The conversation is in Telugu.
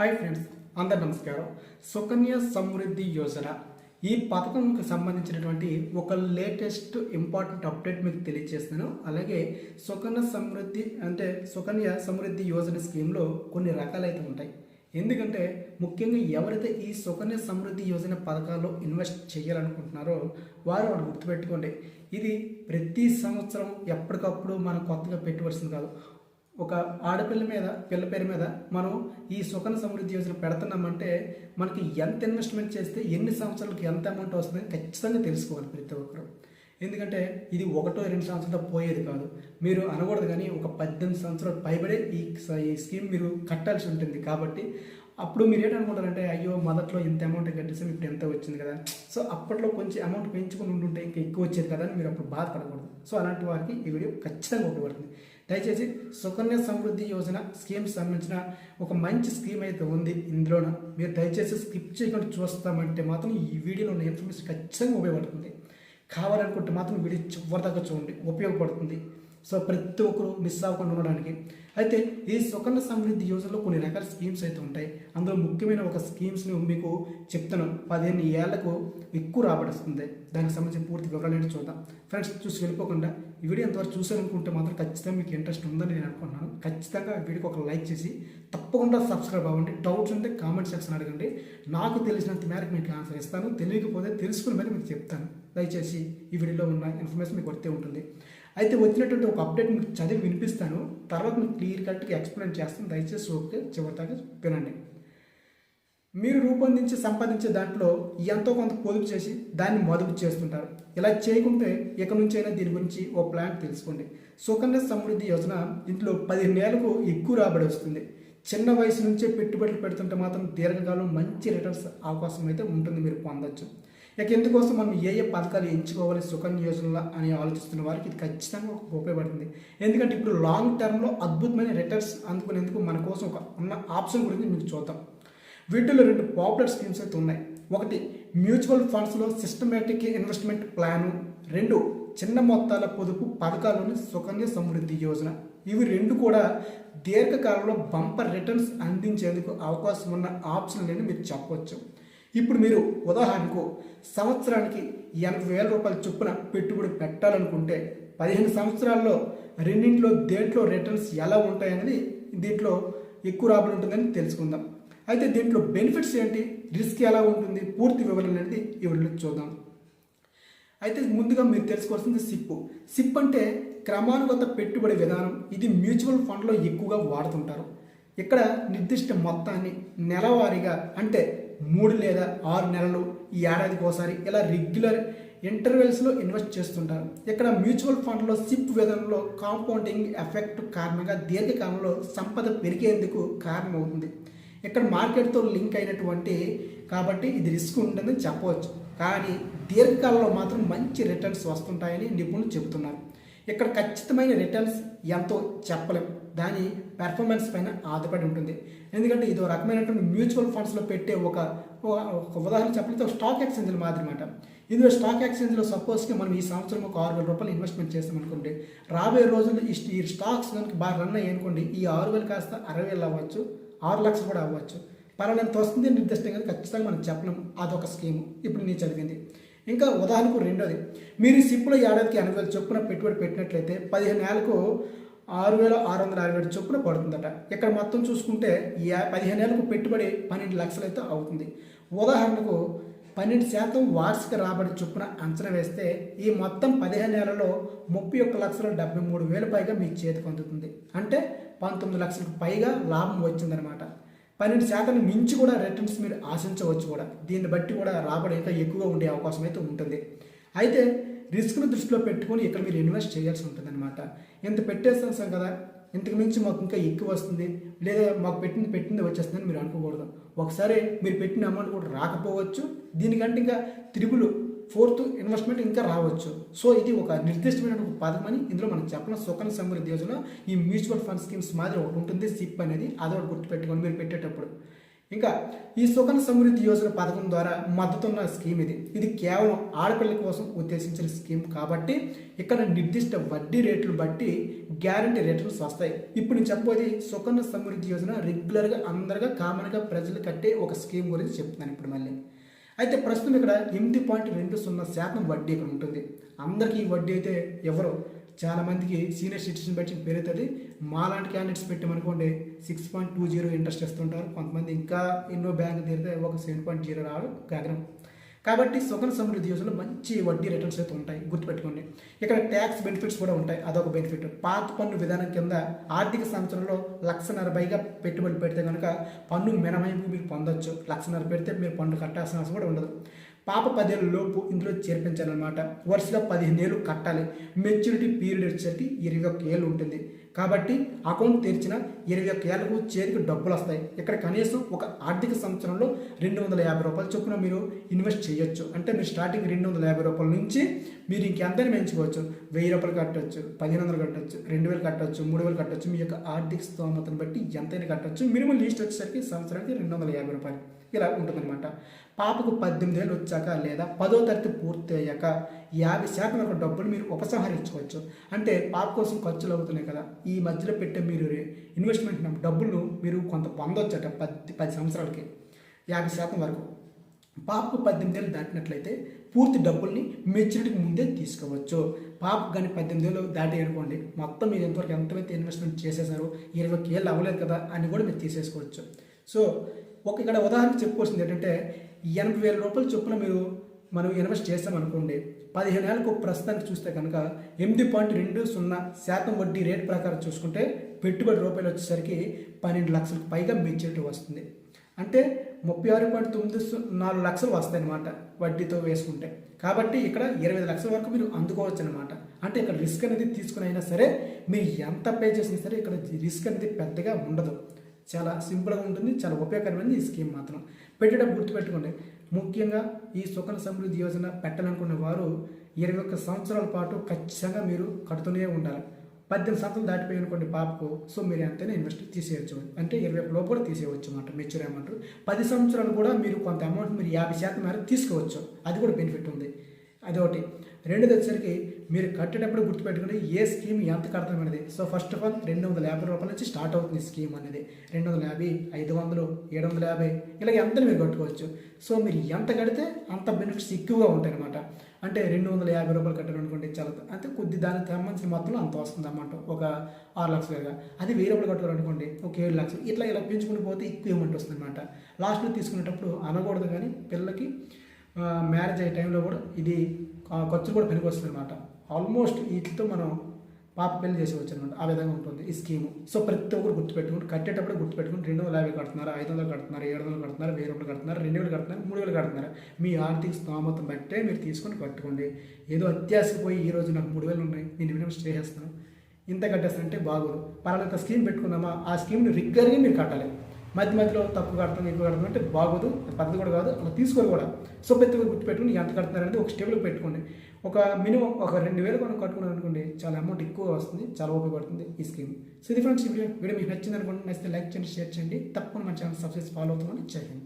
హాయ్ ఫ్రెండ్స్ అందరు నమస్కారం. సుకన్య సమృద్ధి యోజన. ఈ పథకంకి సంబంధించినటువంటి ఒక లేటెస్ట్ ఇంపార్టెంట్ అప్డేట్ మీకు తెలియజేస్తున్నాను అలాగే సుకన్య సమృద్ధి అంటే సుకన్య సమృద్ధి యోజన స్కీమ్లో కొన్ని రకాలైతే ఉంటాయి. ఎందుకంటే ముఖ్యంగా ఎవరైతే ఈ సుకన్య సమృద్ధి యోజన పథకాల్లో ఇన్వెస్ట్ చేయాలనుకుంటున్నారో వారు వాడు గుర్తుపెట్టుకోండి. ఇది ప్రతి సంవత్సరం ఎప్పటికప్పుడు మనం కొత్తగా పెట్టవలసింది కాదు. ఒక ఆడపిల్ల మీద పిల్ల పేరు మీద మనం ఈ సుఖన సమృద్ధి యోజన పెడుతున్నామంటే మనకి ఎంత ఇన్వెస్ట్మెంట్ చేస్తే ఎన్ని సంవత్సరాలకి ఎంత అమౌంట్ వస్తుందని ఖచ్చితంగా తెలుసుకోవాలి ప్రతి ఒక్కరు. ఎందుకంటే ఇది ఒకటో రెండు సంవత్సరాలతో పోయేది కాదు. మీరు అనకూడదు కానీ ఒక పద్దెనిమిది సంవత్సరాలు పైబడే ఈ ఈ స్కీమ్ మీరు కట్టాల్సి ఉంటుంది కాబట్టి అప్పుడు మీరు ఏంటనుకుంటారంటే అయ్యో మొదట్లో ఇంత అమౌంట్ కట్టేసాం ఇప్పుడు ఎంత వచ్చింది కదా? సో అప్పట్లో కొంచెం అమౌంట్ పెంచుకుని ఉంటుంటే ఇంకా ఎక్కువ వచ్చేది కదా అని మీరు అప్పుడు బాధపడకూడదు. సో అలాంటి వారికి ఈ వీడియో ఖచ్చితంగా ఉపయోగపడుతుంది. దయచేసి సుకన్య సమృద్ధి యోజన స్కీమ్ సంబంధించిన ఒక మంచి స్కీమ్ అయితే ఉంది ఇందులోన. మీరు దయచేసి స్కిప్ చేయకుండా చూస్తామంటే మాత్రం ఈ వీడియోలో ఉన్న ఇన్ఫర్మేషన్ ఖచ్చితంగా ఉపయోగపడుతుంది. కావాలనుకుంటే మాత్రం వీడియో చివరిదాకా చూడండి. ఉపయోగపడుతుంది. సో ప్రతి ఒక్కరు మిస్ అవ్వకుండా ఉండడానికి. అయితే ఈ సుకన్య సమృద్ధి యోజనలో కొన్ని రకాల స్కీమ్స్ అయితే ఉంటాయి. అందులో ముఖ్యమైన ఒక స్కీమ్స్ని మీకు చెప్తాను. పదిహేను ఏళ్ళకు ఎక్కువ రాబడిస్తుంది. దానికి సంబంధించిన పూర్తి వివరాలు ఏంటో చూద్దాం. ఫ్రెండ్స్ చూసి వెళ్ళిపోకుండా ఈ వీడియో ఎంతవరకు చూసారనుకుంటే మాత్రం ఖచ్చితంగా మీకు ఇంట్రెస్ట్ ఉందని నేను అనుకుంటున్నాను. ఖచ్చితంగా వీడియోకి ఒక లైక్ చేసి తప్పకుండా సబ్స్క్రైబ్ అవ్వండి. డౌట్స్ ఉంటే కామెంట్ సెక్షన్ అడగండి. నాకు తెలిసినంత మేరకు మీకు ఆన్సర్ ఇస్తాను. తెలియకపోతే తెలుసుకుని మరి మీకు చెప్తాను. దయచేసి ఈ వీడియోలో ఉన్న ఇన్ఫర్మేషన్ మీకు వర్తే ఉంటుంది. అయితే వచ్చినటువంటి ఒక అప్డేట్ మీకు చదివి వినిపిస్తాను. తర్వాత మీకు క్లియర్ కట్గా ఎక్స్ప్లెయిన్ చేస్తాను. దయచేసి ఓకే చివరి దాకా వినండి. మీరు రూపొందించి సంపాదించే దాంట్లో ఎంతో కొంత పొదుపు చేసి దాన్ని మదుపు చేస్తుంటారు. ఇలా చేయకుంటే ఇక నుంచైనా దీని గురించి ఓ ప్లాన్ తెలుసుకోండి. సుకన్య సమృద్ధి యోజన ఇంట్లో పదిహేను నెలలకు ఎక్కువ రాబడి వస్తుంది. చిన్న వయసు నుంచే పెట్టుబడులు పెడుతుంటే మాత్రం దీర్ఘకాలం మంచి రిటర్న్స్ అవకాశం అయితే ఉంటుంది మీరు పొందొచ్చు. ఇక ఎందుకోసం మనం ఏ ఏ పథకాలు ఎంచుకోవాలి సుకన్య యోజనలో అని ఆలోచిస్తున్న వారికి ఇది ఖచ్చితంగా ఒక ఉపయోగపడుతుంది ఎందుకంటే ఇప్పుడు లాంగ్ టర్మ్లో అద్భుతమైన రిటర్న్స్ అందుకునేందుకు మన కోసం ఒక ఉన్న ఆప్షన్ గురించి మీకు చూద్దాం. వీటిలో రెండు పాపులర్ స్కీమ్స్ అయితే ఉన్నాయి. ఒకటి మ్యూచువల్ ఫండ్స్లో సిస్టమేటిక్ ఇన్వెస్ట్మెంట్ ప్లాను రెండు చిన్న మొత్తాల పొదుపు పథకాలోని సుకన్య సమృద్ధి యోజన. ఇవి రెండు కూడా దీర్ఘకాలంలో బంపర్ రిటర్న్స్ అందించేందుకు అవకాశం ఉన్న ఆప్షన్ అని మీరు చెప్పవచ్చు ఇప్పుడు మీరు ఉదాహరణకు సంవత్సరానికి ఎనభై వేల రూపాయల చొప్పున పెట్టుబడి పెట్టాలనుకుంటే పదిహేను సంవత్సరాల్లో రెండింటిలో దేంట్లో రిటర్న్స్ ఎలా ఉంటాయనేది దీంట్లో ఎక్కువ రాబడి ఉంటుందని తెలుసుకుందాం. అయితే దీంట్లో బెనిఫిట్స్ ఏంటి? రిస్క్ ఎలా ఉంటుంది? పూర్తి వివరణ అనేది ఈ వీడియోలో చూద్దాం. అయితే ముందుగా మీరు తెలుసుకోవాల్సింది సిప్ సిప్ అంటే క్రమానుగత పెట్టుబడి విధానం. ఇది మ్యూచువల్ ఫండ్లో ఎక్కువగా వాడుతుంటారు. ఇక్కడ నిర్దిష్ట మొత్తాన్ని నెలవారీగా అంటే మూడు లేదా ఆరు నెలలు ఈ ఏడాదికి ఒకసారి ఇలా రెగ్యులర్ ఇంటర్వెల్స్లో ఇన్వెస్ట్ చేస్తుంటారు. ఇక్కడ మ్యూచువల్ ఫండ్లో సిప్ విధానంలో కాంపౌండింగ్ ఎఫెక్ట్ కారణంగా దీర్ఘకాలంలో సంపద పెరిగేందుకు కారణమవుతుంది. ఇక్కడ మార్కెట్తో లింక్ అయినటువంటి కాబట్టి ఇది రిస్క్ ఉంటుందని చెప్పవచ్చు. కానీ దీర్ఘకాలంలో మాత్రం మంచి రిటర్న్స్ వస్తుంటాయని నిపుణులు చెబుతున్నారు. ఇక్కడ ఖచ్చితమైన రిటర్న్స్ ఎంతో చెప్పలేం. దాని పెర్ఫార్మెన్స్ పైన ఆధారపడి ఉంటుంది. ఎందుకంటే ఇది ఒక రకమైనటువంటి మ్యూచువల్ ఫండ్స్లో పెట్టే ఒక ఒక- ఉదాహరణ చెప్పాలంటే ఒక స్టాక్ ఎక్స్చేంజ్ల మాదిరి మాట. ఇందులో స్టాక్ ఎక్స్చేంజ్లో సపోజ్కి మనం ఈ సంవత్సరం ఒక ఆరు వేల రూపాయలు ఇన్వెస్ట్మెంట్ చేస్తాం అనుకోండి రాబోయే రోజుల్లో ఈ ఈ స్టాక్స్ కనుక బాగా రన్ అయ్యాయి అనుకోండి ఈ ఆరు వేలు కాస్త అరవై వేలు అవ్వచ్చు ఆరు లక్షలు కూడా అవ్వచ్చు. పలానంత వస్తుంది నిర్దిష్టంగా ఖచ్చితంగా మనం చెప్పలేం. అదొక స్కీమ్ ఇప్పుడు నేను చదివింది. ఇంకా ఉదాహరణకు రెండోది. మీరు సిప్పుల ఏడాదికి ఎనభై వేలు చొప్పున పెట్టుబడి పెట్టినట్లయితే పదిహేను నెలలకు ఆరు వేల ఆరు వందల అరవై ఏడు చొప్పున పడుతుందట. ఇక్కడ మొత్తం చూసుకుంటే పదిహేను ఏళ్ళకు పెట్టుబడి పన్నెండు లక్షలు అయితే అవుతుంది. ఉదాహరణకు పన్నెండు శాతం వార్షిక రాబడి చొప్పున అంచనా వేస్తే ఈ మొత్తం పదిహేను నెలలో ముప్పై ఒక్క లక్షల డెబ్బై మూడు వేలు పైగా మీ చేతికి అందుతుంది. అంటే పంతొమ్మిది లక్షలకు పైగా లాభం వచ్చిందనమాట పన్నెండు శాతం మించి కూడా రిటర్న్స్ మీరు ఆశించవచ్చు కూడా. దీన్ని బట్టి కూడా రాబడి ఇంకా ఎక్కువగా ఉండే అవకాశం అయితే ఉంటుంది. అయితే రిస్క్ను దృష్టిలో పెట్టుకొని ఇక్కడ మీరు ఇన్వెస్ట్ చేయాల్సి ఉంటుంది ఎంత ఇంత పెట్టేస్తాం కదా? ఇంతకు మించి మాకు ఇంకా ఎక్కువ వస్తుంది. లేదా మాకు పెట్టింది పెట్టింది వచ్చేస్తుందని మీరు అనుకోకూడదు. ఒకసారి మీరు పెట్టిన అమౌంట్ కూడా రాకపోవచ్చు. దీనికంటే ఇంకా త్రిబులు ఫోర్త్ ఇన్వెస్ట్మెంట్ ఇంకా రావచ్చు. సో ఇది ఒక నిర్దిష్టమైన ఒక పదం అని ఇందులో మనం చెప్పడం సుకన్య సమృద్ధి యోజన ఈ మ్యూచువల్ ఫండ్ స్కీమ్స్ మాదిరి ఒకటి ఉంటుంది. సిప్ అనేది అది ఒకటి గుర్తుపెట్టుకొని మీరు పెట్టేటప్పుడు. ఇంకా ఈ సుకన సమృద్ధి యోజన పథకం ద్వారా మద్దతున్న స్కీమ్ ఇది. ఇది కేవలం ఆడపిల్లల కోసం ఉద్దేశించిన స్కీమ్ కాబట్టి ఇక్కడ నిర్దిష్ట వడ్డీ రేట్లు బట్టి గ్యారంటీ రిటర్న్స్ వస్తాయి ఇప్పుడు నేను చెప్పబోది సుకన్య సమృద్ధి యోజన రెగ్యులర్గా అందరిగా కామన్గా ప్రజలు కట్టే ఒక స్కీమ్ గురించి చెప్తున్నాను ఇప్పుడు మళ్ళీ. అయితే ప్రస్తుతం ఇక్కడ ఎనిమిది పాయింట్ రెండు సున్నా శాతం వడ్డీ ఇక్కడ ఉంటుంది. అందరికీ ఈ వడ్డీ అయితే ఎవరు? చాలా మందికి సీనియర్ సిటిజన్ బట్టి పెరుగుతుంది. మాలాంటి క్యాండిడేట్స్ పెట్టామనుకోండి six point two zero interest ఇస్తుంటారు. కొంతమంది ఇంకా ఎన్నో బ్యాంక్ తీరితే ఒక సెవెన్ పాయింట్ జీరో రావడం గగనం కాబట్టి సుగన్ సమృద్ధి యోజనలో మంచి వడ్డీ రిటర్న్స్ అయితే ఉంటాయి. గుర్తుపెట్టుకోండి. ఇక్కడ ట్యాక్స్ బెనిఫిట్స్ కూడా ఉంటాయి. అదొక బెనిఫిట్ పాత పన్ను విధానం కింద ఆర్థిక సంవత్సరంలో లక్షన్నర పైగా పెట్టుబడి పెడితే కనుక పన్ను మినహాయింపు మీరు పొందొచ్చు. లక్షన్నర పెడితే మీరు పన్ను కట్టాల్సిన అవసరం కూడా ఉండదు. పాప పదేళ్ళ లోపు ఇందులో చేర్పించాలన్నమాట. వరుసగా పదిహేను ఏళ్ళు కట్టాలి. మెచ్యూరిటీ పీరియడ్ వచ్చేసరికి ఇరవై ఒక్క ఏళ్ళు ఉంటుంది. కాబట్టి అకౌంట్ తెరిచిన ఇరవై ఒక్క ఏళ్ళకు చేతికి డబ్బులు వస్తాయి. ఇక్కడ కనీసం ఒక ఆర్థిక సంవత్సరంలో రెండు వందల యాభై రూపాయల చొప్పున మీరు ఇన్వెస్ట్ చేయొచ్చు. అంటే మీరు స్టార్టింగ్ రెండు వందల యాభై రూపాయల నుంచి మీరు ఇంకెంతైనా పెంచుకోవచ్చు. వెయ్యి రూపాయలు కట్టవచ్చు పదిహేను వందలు కట్టవచ్చు రెండు వేలు కట్టవచ్చు మూడు వేలు కట్టవచ్చు మీ యొక్క ఆర్థిక స్తోమతను బట్టి ఎంతైనా కట్టవచ్చు మినిమం లీస్ట్ వచ్చేసరికి సంవత్సరానికి రెండు వందల యాభై రూపాయలు. ఇలా ఉంటుందన్నమాట. పాపకు పద్దెనిమిది ఏళ్ళు వచ్చాక లేదా పదో తరగతి పూర్తి అయ్యాక యాభై శాతం వరకు డబ్బులు మీరు ఉపసంహరించుకోవచ్చు. అంటే పాప కోసం ఖర్చులు అవుతున్నాయి కదా ఈ మధ్యలో పెట్టే మీరు ఇన్వెస్ట్మెంట్ డబ్బులు మీరు కొంత పొందొచ్చట పది పది సంవత్సరాలకి యాభై శాతం వరకు. పాపకు పద్దెనిమిది ఏళ్ళు దాటినట్లయితే పూర్తి డబ్బుల్ని మెచ్యూరిటీకి ముందే తీసుకోవచ్చు. పాపకు కానీ పద్దెనిమిది ఏళ్ళు దాటి అనుకోండి మొత్తం మీరు ఎంతవరకు ఎంతమైతే ఇన్వెస్ట్మెంట్ చేసేసారో ఇరవై ఏళ్ళు అవ్వలేదు కదా అని కూడా మీరు తీసేసుకోవచ్చు. సో ఒక ఇక్కడ ఉదాహరణ చెప్పుకోవాల్సింది ఏంటంటే ఎనభై వేల రూపాయల చొప్పున మీరు మనం ఇన్వెస్ట్ చేస్తామనుకోండి పదిహేను ఏళ్ళకు ప్రస్తుతానికి చూస్తే కనుక ఎనిమిది పాయింట్ రెండు సున్నా శాతం వడ్డీ రేట్ ప్రకారం చూసుకుంటే పెట్టుబడి రూపాయలు వచ్చేసరికి పన్నెండు లక్షలకు పైగా మెచ్యూరిటీ వస్తుంది. అంటే ముప్పై ఆరు పాయింట్ తొమ్మిది నాలుగు లక్షలు వస్తాయి అనమాట వడ్డీతో వేసుకుంటే. కాబట్టి ఇక్కడ ఇరవై ఐదు లక్షల వరకు మీరు అందుకోవచ్చు అనమాట అంటే ఇక్కడ రిస్క్ అనేది తీసుకుని అయినా సరే మీరు ఎంత పే చేసినా సరే ఇక్కడ రిస్క్ అనేది పెద్దగా ఉండదు. చాలా సింపుల్గా ఉంటుంది చాలా ఉపయోగకరమైనది ఈ స్కీమ్ మాత్రం. పెట్టేటప్పుడు గుర్తుపెట్టుకోండి ముఖ్యంగా ఈ సుఖన సమృద్ధి యోజన పెట్టాలనుకునే వారు ఇరవై ఒక్క సంవత్సరాల పాటు ఖచ్చితంగా మీరు కడుతూనే ఉండాలి. పద్దెనిమిది సంవత్సరాలు దాటిపోయి అనుకోండి పాపకు సో మీరు ఎంతైనా ఇన్వెస్ట్ తీసేయచ్చు. అంటే ఇరవై లోపు కూడా తీసేయవచ్చు అన్నమాట మెచ్యూర్ అమౌంట్ పది సంవత్సరాలు కూడా మీరు కొంత అమౌంట్ మీరు యాభై శాతం మేర తీసుకోవచ్చు. అది కూడా బెనిఫిట్ ఉంది. అదొకటి. రెండోది వచ్చేసరికి మీరు కట్టేటప్పుడు గుర్తుపెట్టుకుని ఏ స్కీమ్ ఎంత కడతాం అనేది సో ఫస్ట్ ఆఫ్ ఆల్ రెండు వందల యాభై రూపాయల నుంచి స్టార్ట్ అవుతుంది స్కీమ్ అనేది. రెండు వందల యాభై ఐదు వందలు ఏడు వందల యాభై ఇలాగ ఎంత మీరు కట్టుకోవచ్చు. సో మీరు ఎంత కడితే అంత బెనిఫిట్స్ ఎక్కువగా ఉంటాయి అనమాట అంటే రెండు వందల యాభై రూపాయలు కట్టారు అనుకోండి చాలా అంటే కొద్ది దానికి సంబంధించిన మొత్తంలో అంత వస్తుంది అన్నమాట ఒక ఆరు లక్షలుగా అది వెయ్యి రూపాయలు కట్టుకోవాలనుకోండి ఒక ఏడు లక్షలు. ఇట్లా ఇలా పెంచుకుని పోతే ఎక్కువ అమౌంట్ వస్తుంది అనమాట లాస్ట్లో తీసుకునేటప్పుడు అనకూడదు కానీ పిల్లలకి మ్యారేజ్ అయ్యే టైంలో కూడా ఇది ఖర్చులు ఖర్చు కూడా పనికి వస్తుంది అనమాట ఆల్మోస్ట్ వీటితో మనం పాప పెళ్ళి చేసేవచ్చు అనమాట ఆ విధంగా ఉంటుంది ఈ స్కీము. సో ప్రతి ఒక్కరు గుర్తుపెట్టుకుని కట్టేటప్పుడు గుర్తుపెట్టుకుని రెండు వందల యాభై కడుతున్నారు ఐదు వందలు కడుతున్నారు ఏడు వందలు కడుతున్నారు వెయ్యి రూపాయలు కడుతున్నారు రెండు వేలు కడుతున్నారు మూడు వేలు కడుతున్నారు. మీ ఆర్థిక స్తోమతం బట్టే మీరు తీసుకొని కట్టుకోండి. ఏదో అత్యాశకు పోయి ఈ రోజు నాకు మూడు వేలు ఉన్నాయి నేను మిగతా స్టే చేస్తాను ఇంత కట్టేస్తానంటే బాగోదు. పర్వాలేదు స్కీమ్ పెట్టుకుందామా? ఆ స్కీమ్ని రిగ్గర్గా మీరు కట్టాలి. మధ్య మధ్యలో తక్కువ కడతాం ఎక్కువ కడతాం అంటే బాగోదు అది పద్ధతి కూడా కాదు అలా తీసుకోరు కూడా సో ప్రతి గుర్తుపెట్టుకుని ఎంత కడుతున్నారంటే ఒక స్టేబుల్ పెట్టుకోండి. ఒక మినిమం ఒక రెండు వేలు మనం కట్టుకున్నాం అనుకోండి చాలా అమౌంట్ ఎక్కువ వస్తుంది చాలా ఉపయోగపడుతుంది ఈ స్కీమ్. సో ఇది ఫ్రెండ్స్ ఈ వీడియో వీడియో మీకు నచ్చింది అనుకోండి నచ్చితే లైక్ చేయండి షేర్ చేయండి తప్పకుండా మన ఛానల్ సబ్స్క్రైబ్ ఫాలో అవుతామని చేయండి